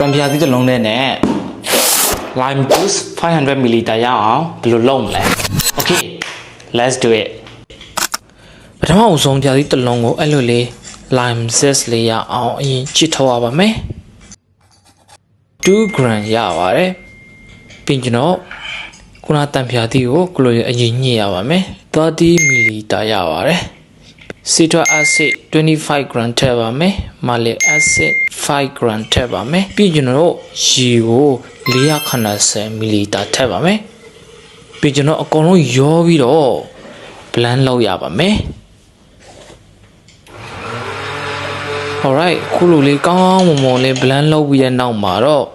တံပြားသီးတစ်လုံးနဲ့နဲ့ lime juice 500 ml ရအောင်ဘယ်လိုလုပ်မလဲ okay let's do it ပထမအဆုံးပြားသီးတစ်လုံးကိုအဲ့လိုလေး lime zest လေးရအောင်အရင်ချစ်ထုတ်ရပါမယ်2 gram ရပါတယ်ပြီးကျွန်တော်ခုနတံပြားသီးကိုကလိုရအရင်ညှစ်ရပါမယ်30 ml ရပါတယ် citric acid 25 gram ထည့်ပါမယ် malic acid 5 gram ထည့်ပါမယ်ပြီးကျွန်တော်တို့ရေကို490 ml ထည့်ပါမယ်ပြီးကျွန်တော်အကုန်လုံးရောပြီးတော့ blend လုပ်ရပါမယ် alright ခုလိုလေးကောင်းကောင်းမွန်မွန်လေး blend လုပ်ပြီးတဲ့နောက်မှာတော့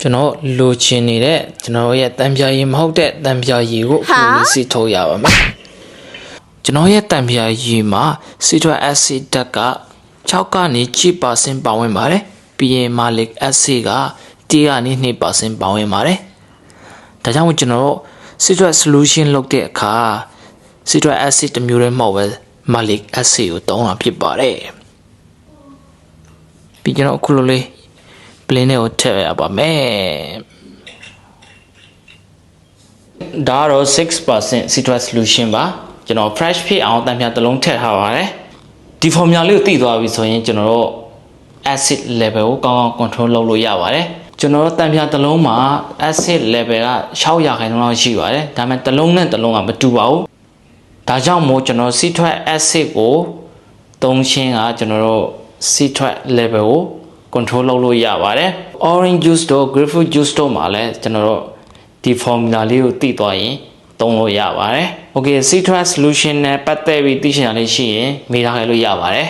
ကျွန်တော်လိုချင်နေတဲ့ကျွန်တော်ရဲ့တံပြာရည်မဟုတ်တဲ့တံပြာရည်ကိုအခုလေးစီထုတ်ရပါမယ်ကျွန်တော်ရဲ့တံပြာရည်မှာ citric acid ဓာတ်က 6ကနေ7%ပါဝင်ပါတယ်ပြီးရင် malic acid က1ကနေ2%ပါဝင်ပါတယ်ဒါကြောင့်မို့ကျွန်တော်တို့ citric solution လုပ်တဲ့အခါ citric acid တစ်မျိုးတည်းမဟုတ်ပဲ malic acid ကိုသုံးတာဖြစ်ပါတယ်ပြီးကျွန်တော်အခုလိုလေး plain နဲ့ကိုထည့်ရပါမယ်ဒါကတော့6% citrus solution ပါကျွန်တော် fresh ဖြစ်အောင်တံပြားတစ်လုံးထည့်ထားပါတယ် ဒီ formula လေးကိုသိသွားပြီဆိုရင်ကျွန်တော်တို့ acid level ကိုကောင်းကောင်း control လုပ်လို့ရပါတယ်ကျွန်တော်တို့တံပြားတစ်လုံးမှာ acid level က6ရာခိုင်နှုန်းလောက်ရှိပါတယ်ဒါပေမဲ့တစ်လုံးနဲ့တစ်လုံးကမတူပါဘူးဒါကြောင့်မို့ကျွန်တော် citric acid ကိုသုံးခြင်းကကျွန်တော်တို့ citric level ကို control လုပ်လို့ရပါတယ် orange juice တို့ grapefruit juice တို့မှာလည်းကျွန်တော်တို့ဒီ formula လေးကိုသိသွားရင် သုံးလို့ရပါတယ် okay citrus solution နဲ့ပတ်သက်ပြီးသိချင်တာလေးရှိရင်မေးထားခဲ့လို့ရပါတယ်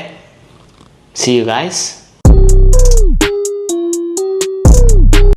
see you guys